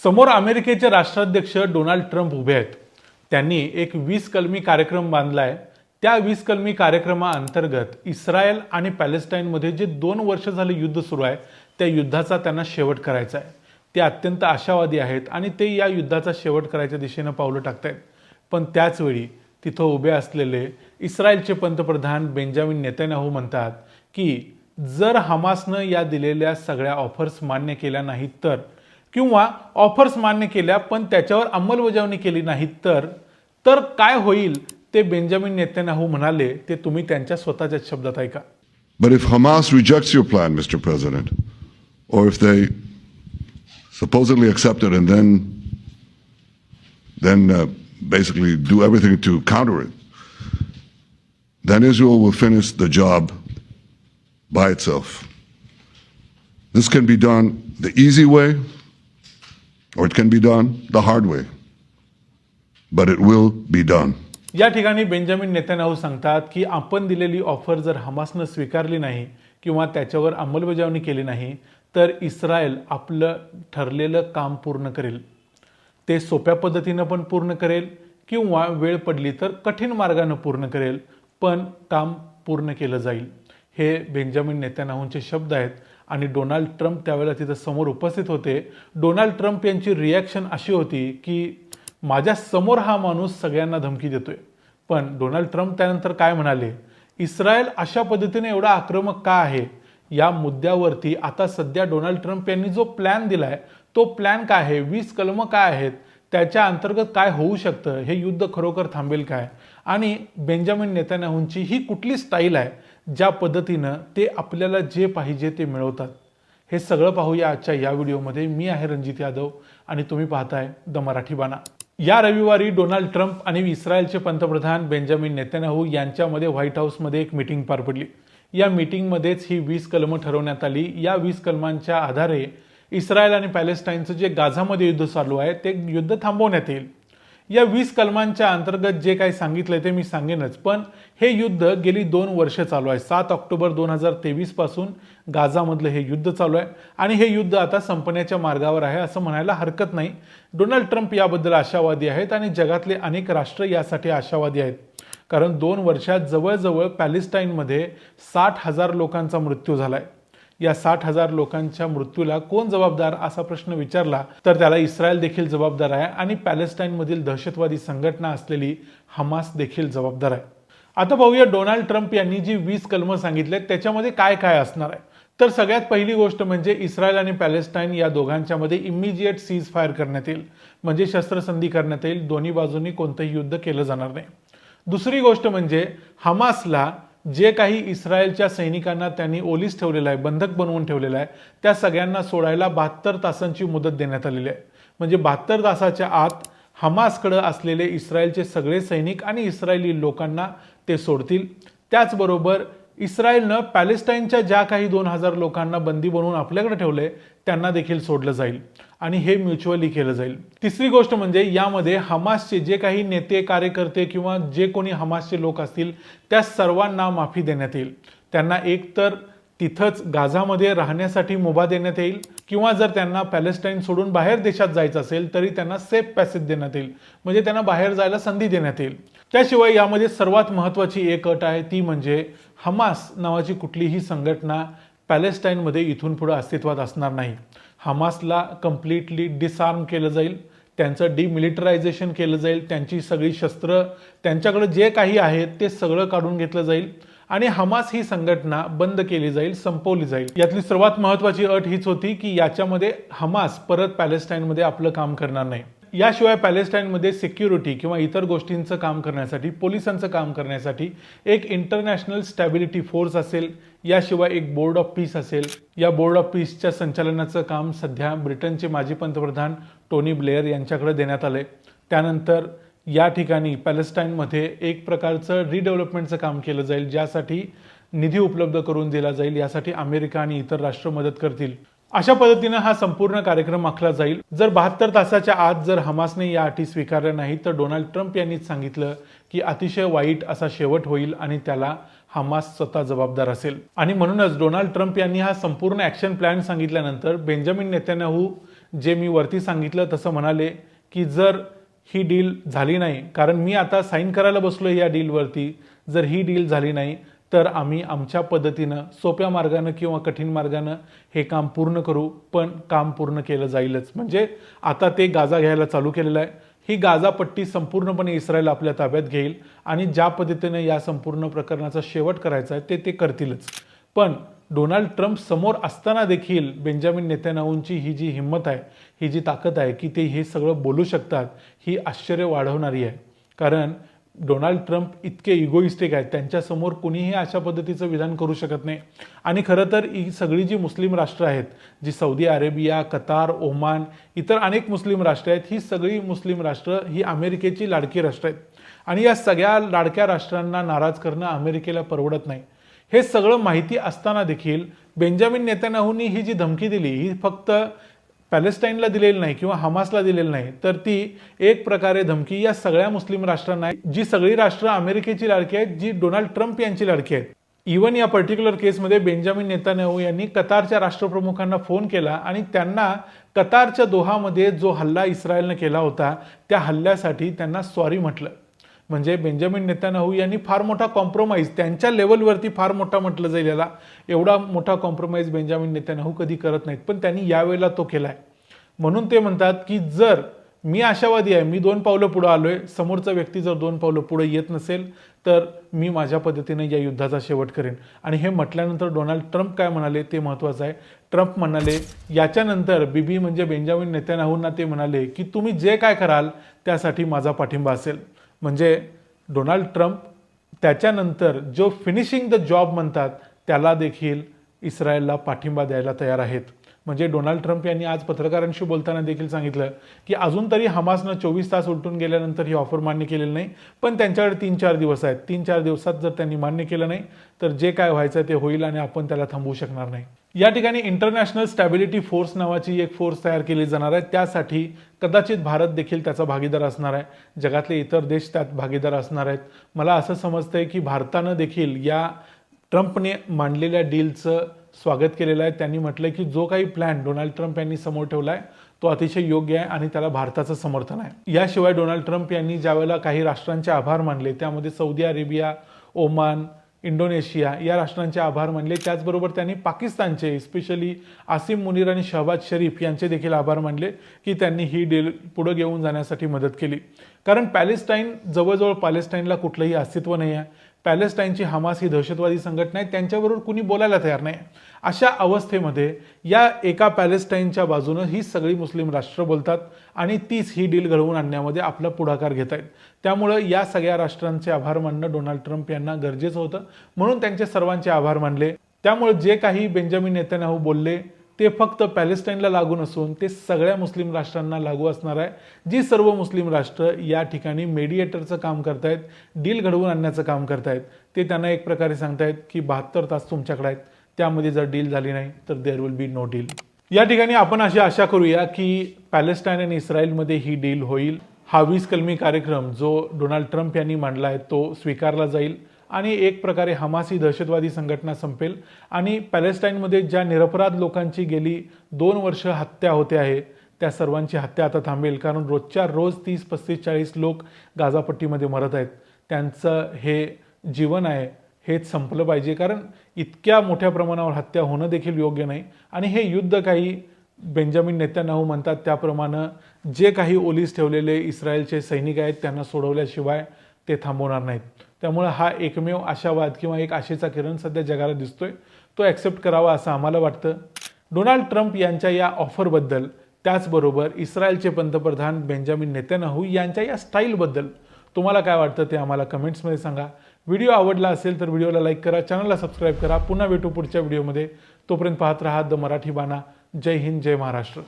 समोर अमेरिकेचे राष्ट्राध्यक्ष डोनाल्ड ट्रम्प उभे आहेत. त्यांनी एक वीस कलमी कार्यक्रम बांधला आहे त्या वीस कलमी कार्यक्रमाअंतर्गत इस्रायल आणि पॅलेस्टाईनमध्ये जे दोन वर्ष झाले युद्ध सुरू आहे त्या युद्धाचा त्यांना शेवट करायचा आहे. ते अत्यंत आशावादी आहेत आणि ते या युद्धाचा शेवट करायच्या दिशेनं पावलं टाकतायत. पण त्याचवेळी तिथं उभे असलेले इस्रायलचे पंतप्रधान बेंजामिन नेत्यानाहू म्हणतात की जर हमासनं या दिलेल्या सगळ्या ऑफर्स मान्य केल्या नाहीत तर किंवा ऑफर्स मान्य केल्या पण त्याच्यावर अंमलबजावणी केली नाही तर तर काय होईल ते बेंजामिन नेत्यानाहू म्हणाले ते तुम्ही त्यांच्या स्वतःच्या शब्दात ऐका. बर if Hamas rejects your plan mister president or if they supposedly accepted and then then basically do everything to counter it then is you will finish the job by it's this can be done the easy way or it can be done the hard way. But it will be done. या ठिकाणी Benjamin Netanyahu सांगतात की आपण दिलेली offer जर हमासनं स्वीकारली नाही किंवा त्याच्यावर अंमलबजावणी केली नाही तर इस्रायल आपलं ठरलेलं काम पूर्ण करेल ते सोप्या पद्धतीनं पण पूर्ण करेल किंवा वेळ पडली तर कठीण मार्गानं पूर्ण करेल पण काम पूर्ण केलं जाईल हे बेंजामिन नेत्यानाहूंचे शब्द आहेत आणि डोनाल्ड ट्रम्प त्यावेळेला तिथं समोर उपस्थित होते. डोनाल्ड ट्रम्प यांची रिॲक्शन अशी होती की माझ्यासमोर हा माणूस सगळ्यांना धमकी देतोय. पण डोनाल्ड ट्रम्प त्यानंतर काय म्हणाले? इस्रायल अशा पद्धतीने एवढा आक्रमक का आहे? या मुद्द्यावरती आता सध्या डोनाल्ड ट्रम्प यांनी जो प्लॅन दिलाय तो प्लॅन काय आहे? वीस कलमं काय आहेत? त्याच्या अंतर्गत काय होऊ शकतं? हे युद्ध खरोखर थांबेल काय? आणि बेंजामिन नेत्यानाहूंची ही कुठली स्टाईल आहे? ज्या पद्धतीनं ते आपल्याला जे पाहिजे ते मिळवतात. हे सगळं पाहूया आजच्या या व्हिडिओमध्ये. मी आहे रणजित यादव आणि तुम्ही पाहताय द मराठी बाणा. या रविवारी डोनाल्ड ट्रम्प आणि इस्रायलचे पंतप्रधान बेंजामिन नेतन्याहू यांच्यामध्ये व्हाईट हाऊसमध्ये एक मीटिंग पार पडली. या मीटिंगमध्येच ही वीस कलमं ठरवण्यात आली. या वीस कलमांच्या आधारे इस्रायल आणि पॅलेस्टाईनचं जे गाझामध्ये युद्ध चालू आहे ते युद्ध थांबवण्यात येईल. या वीस कलमांच्या अंतर्गत जे काही सांगितलंय ते मी सांगेनच. पण हे युद्ध गेली दोन वर्ष चालू आहे. सात ऑक्टोबर दोन हजार तेवीसपासून गाझामधलं हे युद्ध चालू आहे. आणि हे युद्ध आता संपण्याच्या मार्गावर आहे असं म्हणायला हरकत नाही. डोनाल्ड ट्रम्प याबद्दल आशावादी आहेत आणि जगातले अनेक राष्ट्र यासाठी आशावादी आहेत. कारण दोन वर्षात जवळजवळ पॅलेस्टाईनमध्ये साठ हजार लोकांचा मृत्यू झाला आहे या साठ हजार लोकांच्या मृत्यूला कोण जबाबदार असा प्रश्न विचारला तर त्याला इस्रायल देखील जबाबदार आहे आणि पॅलेस्टाईनमधील दहशतवादी संघटना असलेली हमास देखील जबाबदार आहे. आता पाहूया डोनाल्ड ट्रम्प यांनी जी वीस कलमं सांगितले त्याच्यामध्ये काय काय असणार आहे? तर सगळ्यात पहिली गोष्ट म्हणजे इस्रायल आणि पॅलेस्टाईन या दोघांच्या मध्ये इमिजिएट सीज फायर करण्यात येईल. म्हणजे शस्त्रसंधी करण्यात येईल. दोन्ही बाजूंनी कोणतंही युद्ध केलं जाणार नाही. दुसरी गोष्ट म्हणजे हमासला जे काही इस्रायलच्या सैनिकांना त्यांनी ओलीस ठेवलेलं आहे बंधक बनवून ठेवलेलं आहे त्या सगळ्यांना सोडायला बहात्तर तासांची मुदत देण्यात आलेली आहे. म्हणजे बहात्तर तासाच्या आत हमासकडं असलेले इस्रायलचे सगळे सैनिक आणि इस्रायली लोकांना ते सोडतील. त्याचबरोबर इस्रायलनं पॅलेस्टाईनच्या ज्या काही दोन हजार लोकांना बंदी बनवून आपल्याकडे ठेवले त्यांना देखील सोडलं जाईल. आणि हे म्युच्युअली केलं जाईल. तिसरी गोष्ट म्हणजे यामध्ये हमासचे जे काही नेते कार्यकर्ते किंवा जे कोणी हमासचे लोक असतील त्या सर्वांना माफी देण्यात येईल. त्यांना एकतर तिथंच गाझामध्ये राहण्यासाठी मुभा देण्यात येईल किंवा जर त्यांना पॅलेस्टाईन सोडून बाहेर देशात जायचं असेल तरी त्यांना सेफ पॅसेज देण्यात येईल. म्हणजे त्यांना बाहेर जायला संधी देण्यात येईल. त्याशिवाय यामध्ये सर्वात महत्त्वाची एक अट आहे ती म्हणजे हमास नावाची कुठलीही संघटना पॅलेस्टाईनमध्ये इथून पुढे अस्तित्वात असणार नाही. हमासला कम्प्लिटली डिसआर्म केलं जाईल त्यांचं डिमिलिटरायझेशन केलं जाईल त्यांची सगळी शस्त्र त्यांच्याकडे जे काही आहे ते सगळं काढून घेतलं जाईल. आणि हमास ही संघटना बंद केली जाईल संपवली जाईल. यातली सर्वात महत्वाची अट हीच होती की याच्यामध्ये हमास परत पॅलेस्टाईनमध्ये आपलं काम करणार नाही. याशिवाय पॅलेस्टाईनमध्ये सिक्युरिटी किंवा इतर गोष्टींचं काम करण्यासाठी पोलिसांचं काम करण्यासाठी एक इंटरनॅशनल स्टॅबिलिटी फोर्स असेल याशिवाय एक बोर्ड ऑफ पीस असेल. या बोर्ड ऑफ पीसच्या संचालनाचं काम सध्या ब्रिटनचे माजी पंतप्रधान टोनी ब्लेअर यांच्याकडे देण्यात आलंय. त्यानंतर या ठिकाणी पॅलेस्टाईनमध्ये एक प्रकारचं रिडेव्हलपमेंटचं काम केलं जाईल ज्यासाठी निधी उपलब्ध करून दिला जाईल यासाठी अमेरिका आणि इतर राष्ट्र मदत करतील. अशा पद्धतीनं हा संपूर्ण कार्यक्रम आखला जाईल. जर बहात्तर तासाच्या आत जर हमासने या अटी स्वीकारल्या नाही तर डोनाल्ड ट्रम्प यांनीच सांगितलं की अतिशय वाईट असा शेवट होईल आणि त्याला हमास स्वतः जबाबदार असेल. आणि म्हणूनच डोनाल्ड ट्रम्प यांनी हा संपूर्ण ॲक्शन प्लॅन सांगितल्यानंतर बेंजामिन नेतन्याहू जे मी वरती सांगितलं तसं म्हणाले की जर ही डील झाली नाही. कारण मी आता साईन करायला बसलो या डीलवरती. जर ही डील झाली नाही तर आम्ही आमच्या पद्धतीनं सोप्या मार्गानं किंवा कठीण मार्गानं हे काम पूर्ण करू. पण काम पूर्ण केलं जाईलच. म्हणजे आता ते गाजा घ्यायला चालू केलेलं आहे. ही गाजा पट्टी संपूर्णपणे इस्रायल आपल्या ताब्यात घेईल आणि ज्या पद्धतीनं या संपूर्ण प्रकरणाचा शेवट करायचा आहे ते ते करतीलच. पण डोनाल्ड ट्रम्प समोर असताना देखील बेंजामिन नेत्यानाहूंची ही जी हिंमत आहे ही जी ताकद आहे की ते हे सगळं बोलू शकतात ही आश्चर्य वाढवणारी आहे. कारण डोनाल्ड ट्रम्प इतके इगोइस्टिक आहेत त्यांच्यासमोर कुणीही अशा पद्धतीचं विधान करू शकत नाही. आणि खरं तर ही सगळी जी मुस्लिम राष्ट्र आहेत जी सौदी अरेबिया कतार ओमान इतर अनेक मुस्लिम राष्ट्र आहेत ही सगळी मुस्लिम राष्ट्र ही अमेरिकेची लाडकी राष्ट्र आहेत. आणि या सगळ्या लाडक्या राष्ट्रांना नाराज करणं अमेरिकेला परवडत नाही. हे सगळं माहिती असताना देखील बेंजामिन नेत्यानाहूंनी ही जी धमकी दिली ही फक्त पॅलेस्टाईनला दिलेली नाही किंवा हमासला दिलेली नाही तर ती एक प्रकारे धमकी या सगळ्या मुस्लिम राष्ट्रांना आहे, जी सगळी राष्ट्र अमेरिकेची लाडकी आहेत जी डोनाल्ड ट्रम्प यांची लाडकी आहेत. इवन या पर्टिक्युलर केसमध्ये बेंजामिन नेतान्याहू यांनी कतारच्या राष्ट्रप्रमुखांना फोन केला आणि त्यांना कतारच्या दोहामध्ये जो हल्ला इस्रायलनं केला होता त्या हल्ल्यासाठी त्यांना सॉरी म्हटलं. म्हणजे बेंजामिन नेतान्याहू यांनी फार मोठा कॉम्प्रोमाइज त्यांच्या लेवलवरती फार मोठा म्हटलं जाईल याला. एवढा मोठा कॉम्प्रोमाइज बेंजामिन नेतान्याहू कधी करत नाहीत पण त्यांनी यावेळेला तो केला आहे म्हणून ते म्हणतात की जर मी आशावादी आहे मी दोन पावलं पुढं आलो आहे समोरचा व्यक्ती जर दोन पावलं पुढे येत नसेल तर मी माझ्या पद्धतीने या युद्धाचा शेवट करेन. आणि हे म्हटल्यानंतर डोनाल्ड ट्रम्प काय म्हणाले ते महत्त्वाचं आहे. ट्रम्प म्हणाले याच्यानंतर बीबी म्हणजे बेंजामिन नेत्यानाहूंना ते म्हणाले की तुम्ही जे काय कराल त्यासाठी माझा पाठिंबा असेल. म्हणजे डोनाल्ड ट्रम्प त्याच्यानंतर जो फिनिशिंग द जॉब म्हणतात त्याला देखील इस्रायलला पाठिंबा द्यायला तयार आहेत. म्हणजे डोनाल्ड ट्रम्प यांनी आज पत्रकारांशी बोलताना देखील सांगितलं की अजून तरी हमासनं चोवीस तास उलटून गेल्यानंतर ही ऑफर मान्य केलेली नाही. पण त्यांच्याकडे तीन चार दिवस आहेत. तीन चार दिवसात जर त्यांनी मान्य केलं नाही तर जे काय व्हायचं ते होईल आणि आपण त्याला थांबवू शकणार नाही. या ठिकाणी इंटरनॅशनल स्टॅबिलिटी फोर्स नावाची एक फोर्स तयार केली जाणार आहे. त्यासाठी कदाचित भारत देखील त्याचा भागीदार असणार आहे. जगातले इतर देश त्यात भागीदार असणार आहेत. मला असं समजतंय की भारतानं देखील या ट्रम्पने मांडलेल्या डीलचं स्वागत केलेलं आहे. त्यांनी म्हटलं की जो काही प्लॅन डोनाल्ड ट्रम्प यांनी समोर ठेवला आहे तो अतिशय योग्य आहे आणि त्याला भारताचं समर्थन आहे. याशिवाय डोनाल्ड ट्रम्प यांनी ज्यावेळेला काही राष्ट्रांचे आभार मानले त्यामध्ये सौदी अरेबिया ओमान इंडोनेशिया या राष्ट्रांचे आभार मानले. त्याचबरोबर त्यांनी पाकिस्तानचे स्पेशली आसिम मुनीर आणि शहबाज शरीफ यांचे देखील आभार मानले की त्यांनी ही डील पुढे घेऊन जाण्यासाठी मदत केली. कारण पॅलेस्टाईन जवळजवळ पॅलेस्टाईनला कुठलंही अस्तित्व नाही आहे पॅलेस्टाईनची हमास ही दहशतवादी संघटना आहे त्यांच्याबरोबर कुणी बोलायला तयार नाही. अशा अवस्थेमध्ये या एका पॅलेस्टाईनच्या बाजूनं ही सगळी मुस्लिम राष्ट्र बोलतात आणि तीच ही डील घडवून आणण्यामध्ये आपला पुढाकार घेत आहेत. त्यामुळं या सगळ्या राष्ट्रांचे आभार मानणं डोनाल्ड ट्रम्प यांना गरजेचं होतं. म्हणून त्यांचे सर्वांचे आभार मानले. त्यामुळे जे काही बेंजामिन नेत्यानाहू बोलले ते फक्त पॅलेस्टाईनला लागू नसून ते सगळ्या मुस्लिम राष्ट्रांना लागू असणार आहे. जी सर्व मुस्लिम राष्ट्र या ठिकाणी मेडिएटरचं काम करतायत डील घडवून आणण्याचं काम करतायत ते त्यांना एक प्रकारे सांगतायत की बहात्तर तास तुमच्याकडे आहेत. त्यामध्ये जर डील झाली नाही तर there will be no deal या ठिकाणी आपण अशी आशा करूया की पॅलेस्टाईन आणि इस्रायलमध्ये ही डील होईल. हा वीस कलमी कार्यक्रम जो डोनाल्ड ट्रम्प यांनी मांडला आहे तो स्वीकारला जाईल. आणि एक प्रकारे हमासी दहशतवादी संघटना संपेल. आणि पॅलेस्टाईनमध्ये ज्या निरपराध लोकांची गेली दोन वर्ष हत्या होते आहे त्या सर्वांची हत्या आता थांबेल. कारण रोजच्या रोज तीस पस्तीस चाळीस लोक गाजापट्टीमध्ये मरत आहेत. त्यांचं हे जीवन आहे हेच संपलं पाहिजे. कारण इतक्या मोठ्या प्रमाणावर हत्या होणं देखील योग्य नाही. आणि हे युद्ध काही बेंजामिन नेत्यानाहू म्हणतात त्याप्रमाणे जे काही ओलीस ठेवलेले इस्रायलचे सैनिक आहेत त्यांना सोडवल्याशिवाय ते थांबवणार नाहीत. त्यामुळे हा एकमेव आशावाद किंवा एक आशेचा किरण सध्या जगाला दिसतोय. तो ॲक्सेप्ट करावा असं आम्हाला वाटतं. डोनाल्ड ट्रम्प यांच्या या ऑफरबद्दल त्याचबरोबर इस्रायलचे पंतप्रधान बेंजामिन नेत्यानाहू यांच्या या स्टाईलबद्दल तुम्हाला काय वाटतं ते आम्हाला कमेंट्समध्ये सांगा. व्हिडिओ आवडला असेल तर व्हिडिओला लाईक करा चॅनलला सबस्क्राईब करा. पुन्हा भेटू पुढच्या व्हिडिओमध्ये. तोपर्यंत पाहत राहा द मराठी बाणा. जय हिंद जय महाराष्ट्र.